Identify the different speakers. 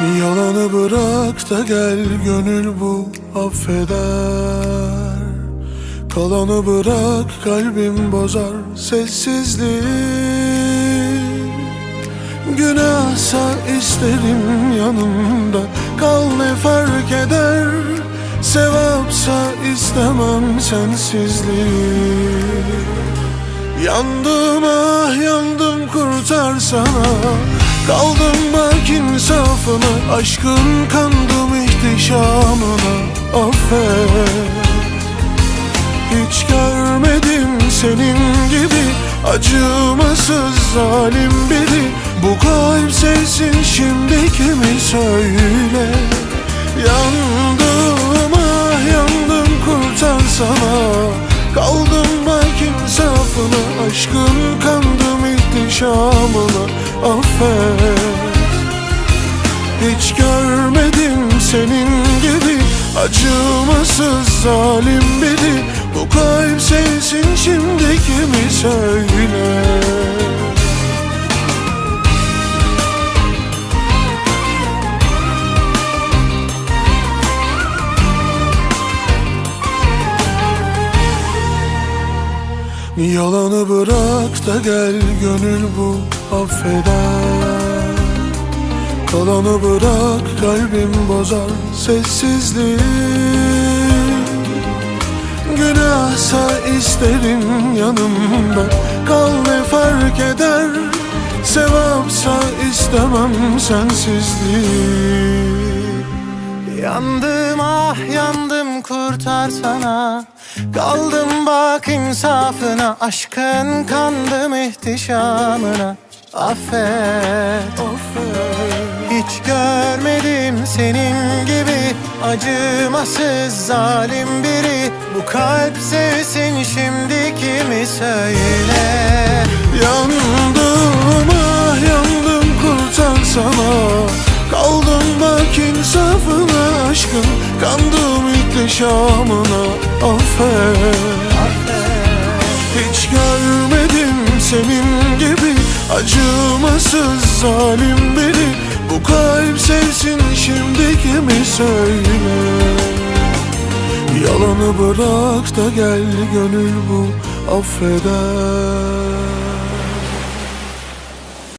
Speaker 1: Yalanı bırak da gel gönül bu affeder. Kalanı bırak kalbim bozar sessizliği. Günahsa isterim yanımda Kal ne fark eder. Sevapsa istemem sensizliği. Yandım ah yandım kurtarsana Kaldım bak insafına Aşkın kandım ihtişamına Affet hiç görmedim senin gibi acımasız zalim biri. Bu kalp sevsin şimdi kimi söyle? Yandım ah yandım kurtarsana Kaldım bak insafına aşkın kandım ihtişamına Affet hiç görmedim senin gibi. Acımasız zalim biri. Bu kalp sevsin şimdi kimi söyle Yalanı bırak da gel gönül bu affeder Kalanı bırak kalbim bozar sessizliği. Günahsa isterim yanımda Kal ne fark eder. Sevapsa istemem sensizliği.
Speaker 2: Yandım ah yandım kurtarsana Kaldım bak insafına Aşkın kandım ihtişamına. Affet görmedim senin gibi Acımasız zalim biri. Bu kalp sevsin şimdi kimi söyle?
Speaker 1: Yandım ah yandım kurtarsana Kaldım bak insafına aşkın Kandım ihtişamına affet Hiç görmedim senin gibi Acımasız zalim biri Bu kalp sevsin şimdi kimi söyle? Yalanı bırak da gel gönül bu affeder